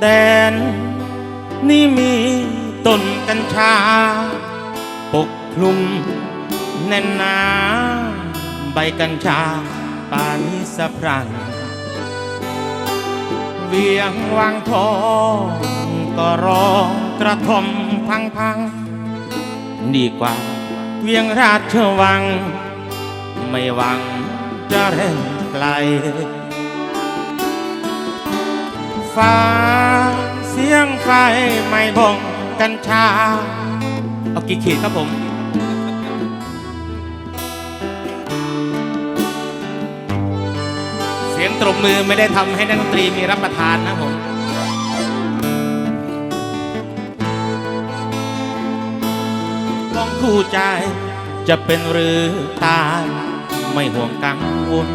แดน นี่มีต้นกัญชา ปกคลุมแน่นหนา ใบกัญชาป่านี้สะพรั่งเวียงวางทองก็รอกระทมพังพังดีกว่า เวียงราชวัง ไม่หวังจะเร่งไกล ฟ้า เสียงไฟไม่บ่งกัญชา เอากี่ขีดครับผม เสียงตรบมือไม่ได้ทำให้นักดนตรีมีรับประทานนะผมมองคู่ใจจะเป็นหรือตายไม่ห่วงกังวล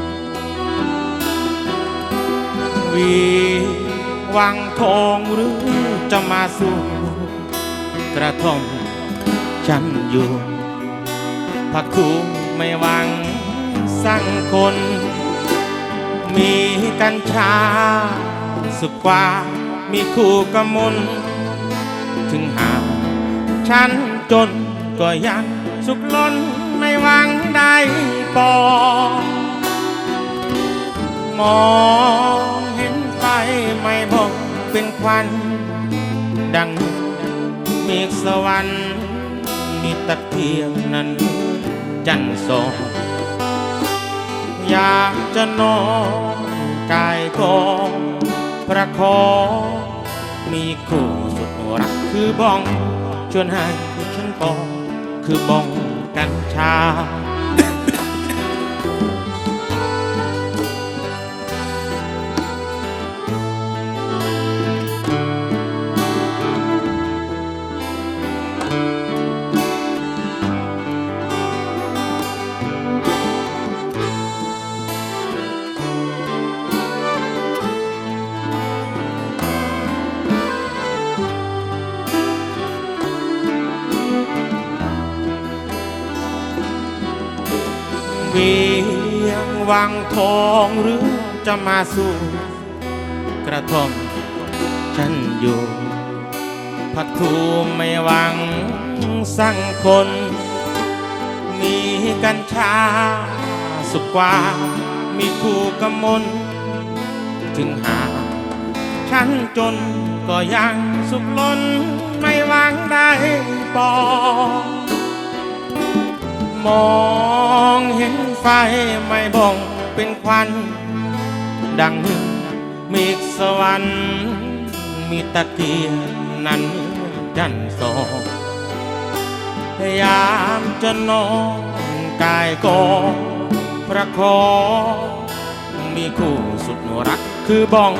วี วังทองหรือจะมาสู่กระท่อมฉันอยู่พักคูไม่หวังสั่งคน มีกัญชา สุขกว่ามีคู่กำมลถึงหาฉันจนก็ยังสุขล้นไม่หวังได้ปอมอง ไฟไม่บอกเป็นควัน ดังเมฆสวรรค์มีตะเกียงนั้น จันทร์สองอยากจะนอนกายกองประคองมีคู่สุดรักคือบ้อง ชวนให้ฉันปองคือบ้องกัญชา เวียงวังทองหรือจะมาสู่กระท่อมฉันอยู่พักทูไม่หวังสั่งคน มีกัญชาสุกว่ามีคู่กำมลถึงหา ฉันจนก็ยังสุขล้นไม่หวังได้ปอมอง ไฟไม่บ่งเป็นควัน ดังเมฆสวรรค์มีตะเกียงนั้นจันสองพยายามจะนอนกายกองประคองมีคู่สุดรักคือบ้อง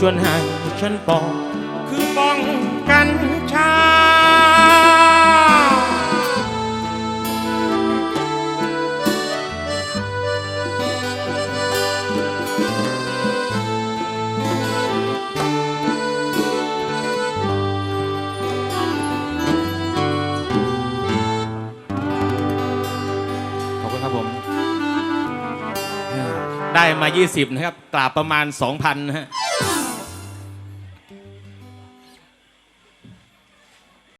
ชวนให้ฉันปอง คือบ้องกัญชา ได้มา 20 นะครับ กราบประมาณ 2,000นะฮะ